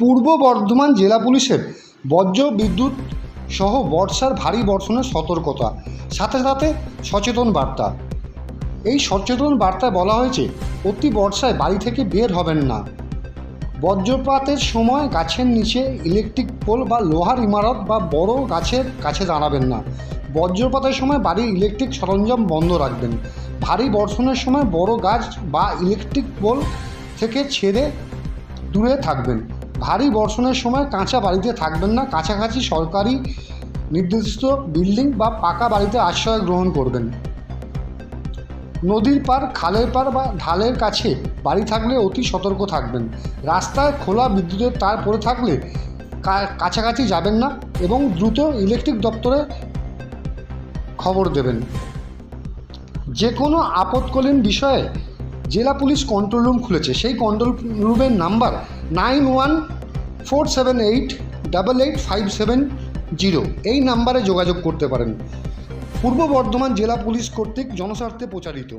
পূর্ব বর্ধমান জেলা পুলিশের বজ্র বিদ্যুৎ সহ বর্ষার ভারী বর্ষণের সতর্কতা। সাথে সাথে সচেতন বার্তা। এই সচেতন বার্তায় বলা হয়েছে, অতি বর্ষায় বাড়ি থেকে বের হবেন না। বজ্রপাতের সময় গাছের নিচে ইলেকট্রিক পোল বা লোহার ইমারত বা বড় গাছের কাছে দাঁড়াবেন না। বজ্রপাতের সময় বাড়ির ইলেকট্রিক সরঞ্জাম বন্ধ রাখবেন। ভারী বর্ষণের সময় বড় গাছ বা ইলেকট্রিক পোল থেকে ছেড়ে দূরে থাকবেন। ভারী বর্ষণের সময় কাঁচা বাড়িতে থাকবেন না। কাছাকাছি সরকারি নির্দিষ্ট বিল্ডিং বা পাকা বাড়িতে আশ্রয় গ্রহণ করবেন। নদীর পার খালের পার বা ঢালের কাছে বাড়ি থাকলে অতি সতর্ক থাকবেন। রাস্তায় খোলা বিদ্যুতের তার পড়ে থাকলে কাছাকাছি যাবেন না এবং দ্রুত ইলেকট্রিক দপ্তরে খবর দেবেন। যে কোনো আপৎকালীন বিষয়ে জেলা পুলিশ কন্ট্রোল রুম খুলেছে। সেই কন্ট্রোল রুমের number nine one four seven eight double eight five seven zero এই নাম্বারে যোগাযোগ করতে পারেন। পূর্ব বর্ধমান জেলা পুলিশ কর্তৃক জনস্বার্থে প্রচারিত।